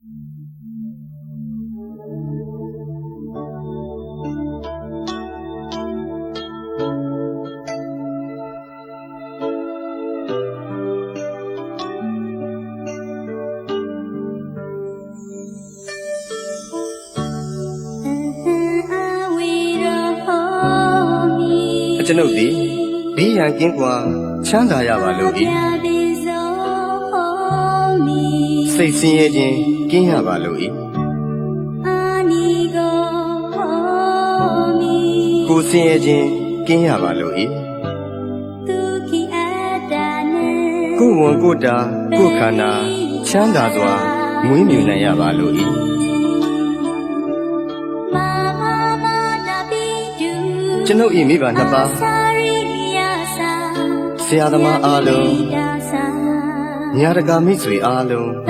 အကျွန်ုပ်သည်ဘေးရန်ကင်းကွာချမ်းသာရပါလို့ဤစိတ်ဆင်းရဲခြင်း ကင်းရပါလို့ဤကိုယ်ဆင်းရဲခြင်းကင်းရပါလို့ဤကိုယ်ဝန်ကိုယ်တာကိုယ်ခန္ဓာချမ်းသာစွာမွေးမြူနိုင်ရပါလို့ဤကျွန်ုပ်ဤမိဘနှစ်ပါးဆရာသမားအားလုံးညာတကာမိတ်ဆွေအားလုံး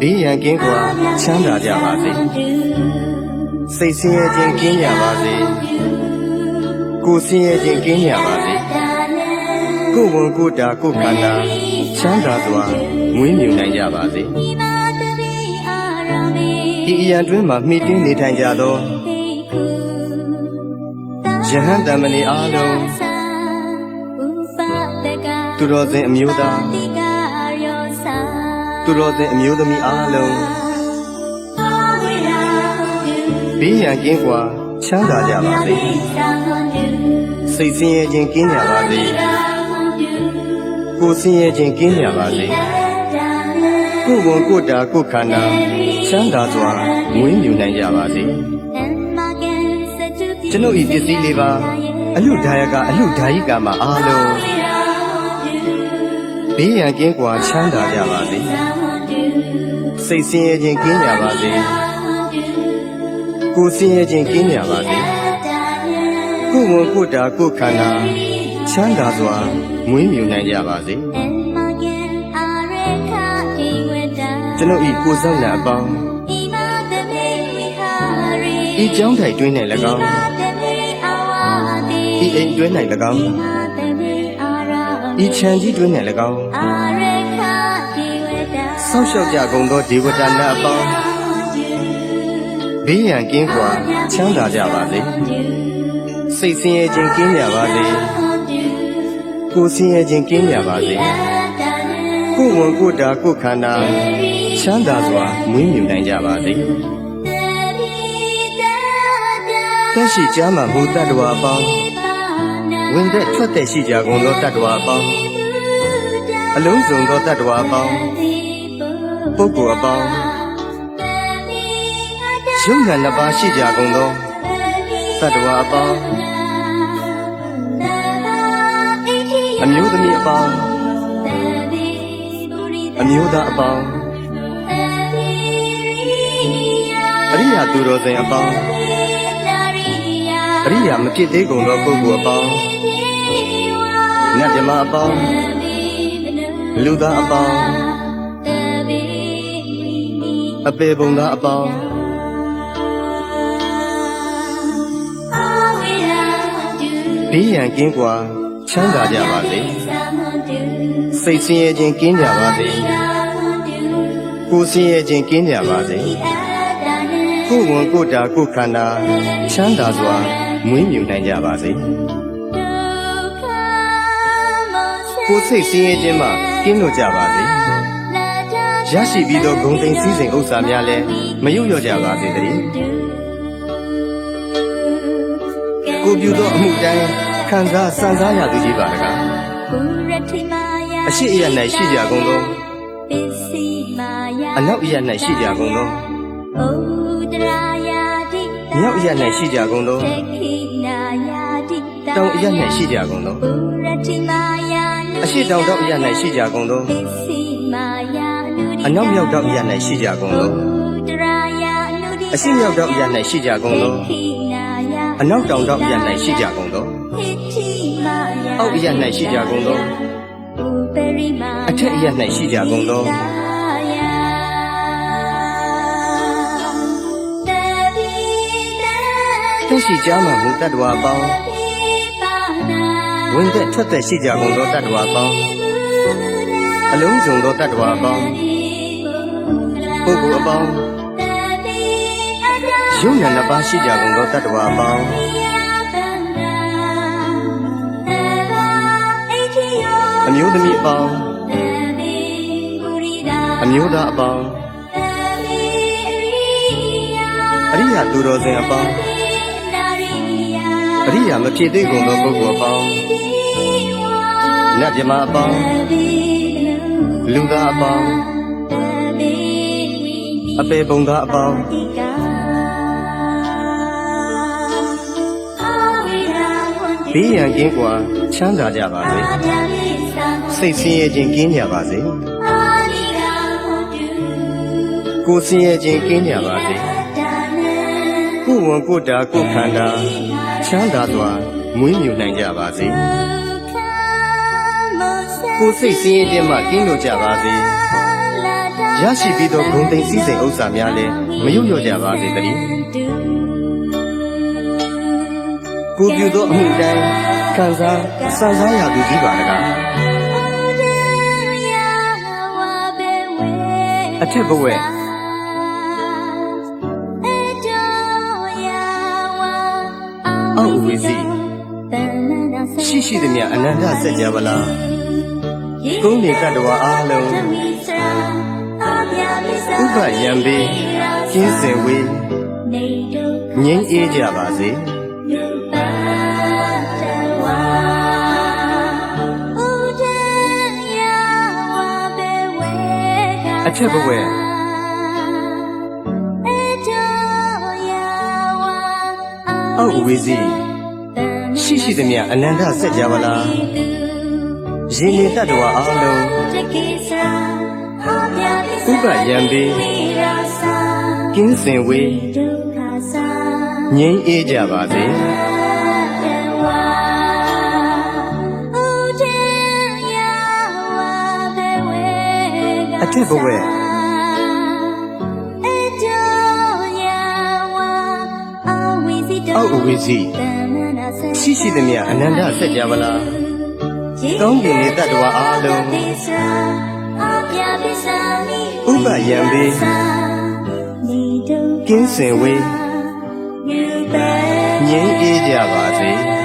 ဘေးရန်ကင်းကွာချမ်းသာကြပါစေစိတ်ဆင်းရဲခြင်းကင်းကြပါစေကိုယ်ဆင်းရဲခြင်းကင်းကြပါစေကိုယ်ဝန်ကိုယ်တာကိုယ်ခန္ဓာချမ်းသာစွာမွေးမြူနိုင်ကြပါစေဤအရာတွင်မှမှီတင်းနေထိုင်ကြသောယဟန်တမဏေအားလုံးသူတော်စင်အမျိုးသား သူတော်စင်အမျိုးသမီးအားလုံးဘေးရန်ကင်းကွာချမ်းသာကြပါစေစိတ်ဆင်းရဲခြင်းကင်းကြပါစေကိုယ်ဆင်းရဲခြင်းကင်းကြပါစေကိုယ်ဝန်ကိုယ်တာကိုယ်ခန္ဓာချမ်းသာစွာမွေးမြူနိုင်ကြပါစေကျွန်ုပ်ဤပစ္စည်းလေးပါအလူဒါယကအလူဒါယိကာမှာအားလုံး ဘေးရန်ကင်းကွာချမ်းသာကြပါစေစိတ်ဆင်းရဲခြင်းကင်းကြပါစေကိုယ်ဆင်းရဲခြင်းကင်းကြပါစေကိုယ်ဝန်ကိုယ်တာကိုယ်ခန္ဓာချမ်းသာစွာမွေးမြူနိုင်ကြပါစေကျွန်ုပ်ဤကိုယ်ဆောင်ရာအပေါင်းဤကြောင်းထိုင်တွင်း၌၎င်းဤအိမ်တွင်း၌၎င်း ဤခြံကြီးတွင်း၌၎င်းဆောက်ရှောက်ကြကုန်သောဒေဝတာနတ်အပေါင်းဘေးရန်ကင်းကွာချမ်းသာကြပါစေစိတ်ဆင်းရဲခြင်းကင်းကြပါစေကိုယ်ဆင်းရဲခြင်းကင်းကြပါစေကိုယ်ဝန်ကိုယ်တာကိုယ်ခန္ဓာချမ်းသာစွာမွေးမြူနိုင်ကြပါစေတက်ရှိကြမှာမူတတ္တဝါအပေါင်း ဝင်သက်ထွက်သက်ရှိကြကုန်သောတတ္တဝါအပေါင်းအလုံးစုံသောတတ္တဝါအပေါင်းပုဂ္ဂိုလ်အပေါင်းရုပ်နာနှစ်ပါးရှိကြကုန်သောတတ္တဝါအပေါင်းအမျိုးသမီးအပေါင်းအမျိုးသားအပေါင်းအရိယာသူတော်စင်အပေါင်း အရိယာမဖြစ်သေးကုန်သောပုဂ္ဂိုလ်အပေါင်းနတ်မြမအပေါင်းလူသားအပေါင်းအပေပုံသားအပေါင်းဘေးရန်ကင်းကွာချမ်းသာကြပါစေစိတ်ဆင်းရဲခြင်းကင်းကြပါစေကိုယ်ဆင်းရဲခြင်းကင်းကြပါစေကိုယ်ဝန်ကိုယ်တာကိုယ်ခန္ဓာချမ်းသာစွာ မွေးမြူနိုင်ကြပါစေကိုယ်စိတ်ဆင်းရဲခြင်းမှကင်းလို့ကြပါစေရရှိပြီးသောဂုဏ်သိမ်းစည်းစိမ်ဥစ္စာများလည်းမယုတ်လျော့ကြပါစေတည်းကိုပြုသောအမှုတိုင်းခံစားစံစားရသည်ကြီးပါတကားအရှိအယ၌ရှိကြကုန်သောအနောက်အယ၌ရှိကြကုန်သော မြောက်အယ၌ရှိကြကုန်သောတောင်အယ၌ရှိကြကုန်သောအရှိတောင်တော့အရ၌ရှိကြကုန်သောအနောက်မြောက်တော့အရ၌ရှိကြကုန်သောအရှိမြောက်တော့အရ၌ရှိကြကုန်သောအနောက်တောင်တော့အရ၌ရှိကြကုန်သောအောက်အရ၌ရှိကြကုန်သောအထက်အရ၌ရှိကြကုန်သော တက်ရှိကြမှမူတတ္တဝါအပေါင်းဝင်သက်ထွက်သက်ရှိကြကုန်သောတတ္တဝါအပေါင်းအလုံးစုံသောတတ္တဝါအပေါင်းပုဂ္ဂိုလ်အပေါင်းယုံနာနှစ်ပါးရှိကြကုန်သောတတ္တဝါအပေါင်းအမျိုးသမီးအပေါင်းအမျိုးသားအပေါင်းအရိယာသူတော်စင်အပေါင်း အရိယာမဖြစ်သေးကုန်သောပုဂ္ဂိုလ်အပေါင်းနတ်မြမအပေါင်းလူသားအပေါင်းအပေပုံသားအပေါင်းဘေးရန်ကင်းကွာချမ်းသာကြပါစေစိတ်ဆင်းရဲခြင်းကင်းကြပါစေကိုယ်ဆင်းရဲခြင်းကင်းကြပါစေ ကိုယ်ဝန်ကိုယ်တာကိုယ်ခန္ဓာချမ်းသာစွာမွေးမြူနိုင်ကြပါစေကိုယ်စိတ်ဆင်းရဲခြင်းမှကင်းလို့ကြပါစေရရှိပြီးသောဂုဏ်သိမ်းစည်းစိမ်ဥစ္စာများလည်းမရွတ်လျော့ကြပါစေတည်းကိုယ်ပြုသောအမှုတိုင်းခံစားစံစားရသူကြီးပါတကားအထက်ဘဝဲ အောက်ဝီစီရှိရှိသည်မြအနန္တစัจ java လာကုန်းနေကတ္တဝါအားလုံးဥပယံပေကျင်းစင်ဝေးငြိမ်းအေးကြပါစေအထက်ဘဝဲ အောက်ဝီစီရှိရှိသည်မြအနန္တစัจ java လာရင်နေတတ္တဝါအားလုံးဥပယံပေကင်းစင်ဝေးငြိမ်းအေးကြပါစေအထက်ဘဝဲ အောက်ဝီစီရှိရှိသည်မြအနန္တစัจ java လာကောင်းကင်နေတတ္တဝါအားလုံးဥပယံပေကင်းစင်ဝေးငြိမ်းအေးကြပါစေ Tell